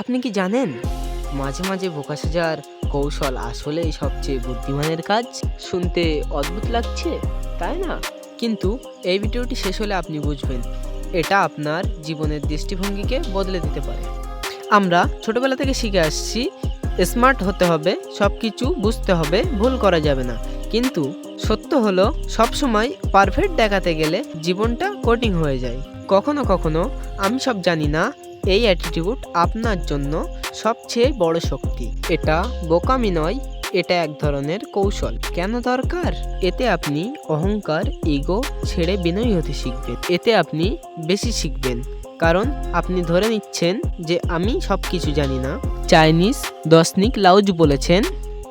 আপনি কি জানেন? মাঝে মাঝে বোকা সাজার কৌশল আসলেই সবচেয়ে বুদ্ধিমানের কাজ? শুনতে অদ্ভুত লাগছে, তাই না? কিন্তু এই ভিডিওটি শেষ হলে আপনি বুঝবেন, এটা আপনার জীবনের দৃষ্টিভঙ্গিকে বদলে দিতে পারে। আমরা ছোটবেলা থেকে শিখে আসছি, স্মার্ট হতে হবে সব কিছু বুঝতে হবে, ভুল করা যাবে না। কিন্তু সত্য হলো, সবসময় পারফেক্ট দেখাতে গেলে জীবনটা কঠিন হয়ে যায়। কখনো কখনো আমি সব জানি না এই অ্যাটিটিউড আপনার জন্য সবচেয়ে বড় শক্তি। এটা বোকামি নয়, এটা এক ধরনের কৌশল। কেন দরকার? এতে আপনি অহংকার ইগো ছেড়ে বিনয়ী হতে শিখবেন। এতে আপনি বেশি শিখবেন। কারণ আপনি ধরে নিচ্ছেন যে আমি সব কিছু জানি না। চাইনিজ দশনিক লাউজ বলেছেন,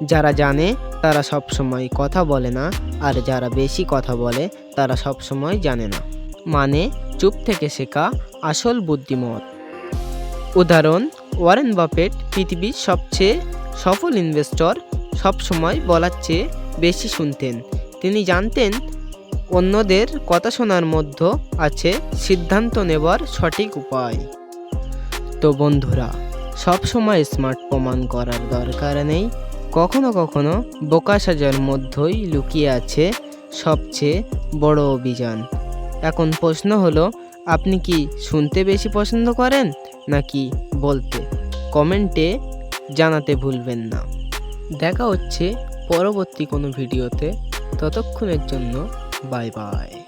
যারা জানে, তারা সব সময় কথা বলে না, আর যারা বেশি কথা বলে, তারা সব সময় জানে না। মানে চুপ থেকে শেখা আসল বুদ্ধিমত উদাহরণ, ওয়ারেন বাফেট পৃথিবীর সবচেয়ে সফল ইনভেস্টর সবসময় বলার চেয়ে বেশি শুনতেন। তিনি জানতেন অন্যদের কথা শোনার মধ্যে আছে সিদ্ধান্ত নেবার সঠিক উপায়। তো বন্ধুরা সব সময় স্মার্ট প্রমাণ করার দরকার নেই। কখনো কখনো বোকা সাজার মধ্যেই লুকিয়ে আছে সবচেয়ে বড় অভিযান। এখন প্রশ্ন হলো, আপনি কি শুনতে বেশি পছন্দ করেন? নাকি বলতে? কমেন্টে জানাতে ভুলবেন না। দেখা হচ্ছে পরবর্তী কোনো ভিডিওতে। ততক্ষণের জন্য বাই বাই।